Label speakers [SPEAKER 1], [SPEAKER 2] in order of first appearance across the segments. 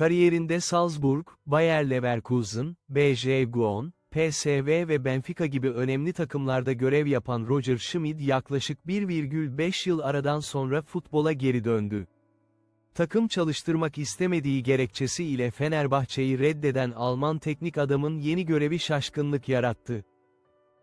[SPEAKER 1] Kariyerinde Salzburg, Bayer Leverkusen, BJ Guon, PSV ve Benfica gibi önemli takımlarda görev yapan Roger Schmidt yaklaşık 1,5 yıl aradan sonra futbola geri döndü. Takım çalıştırmak istemediği gerekçesi ile Fenerbahçe'yi reddeden Alman teknik adamın yeni görevi şaşkınlık yarattı.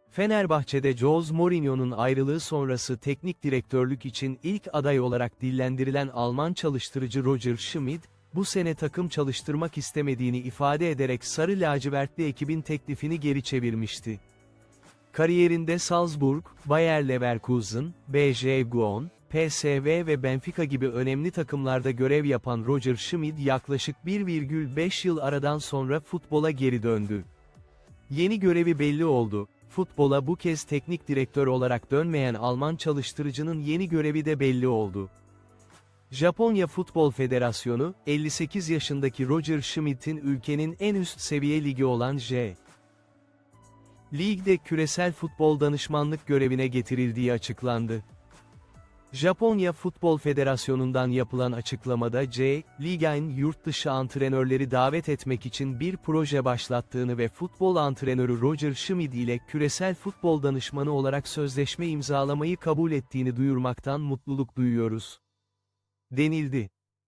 [SPEAKER 1] Fenerbahçe'de Jose Mourinho'nun ayrılığı sonrası teknik direktörlük için ilk aday olarak dillendirilen Alman çalıştırıcı Roger Schmidt, bu sene takım çalıştırmak istemediğini ifade ederek sarı lacivertli ekibin teklifini geri çevirmişti. Kariyerinde Salzburg, Bayer Leverkusen, BJ Guon, PSV ve Benfica gibi önemli takımlarda görev yapan Roger Schmidt yaklaşık 1,5 yıl aradan sonra futbola geri döndü. Yeni görevi belli oldu. Futbola bu kez teknik direktör olarak dönmeyen Alman çalıştırıcının yeni görevi de belli oldu. Japonya Futbol Federasyonu, 58 yaşındaki Roger Schmidt'in ülkenin en üst seviye ligi olan J. Lig'de küresel futbol danışmanlık görevine getirildiği açıklandı. Japonya Futbol Federasyonu'ndan yapılan açıklamada C, Lig'in yurt dışı antrenörleri davet etmek için bir proje başlattığını ve futbol antrenörü Roger Schmidt ile küresel futbol danışmanı olarak sözleşme imzalamayı kabul ettiğini duyurmaktan mutluluk duyuyoruz. Denildi.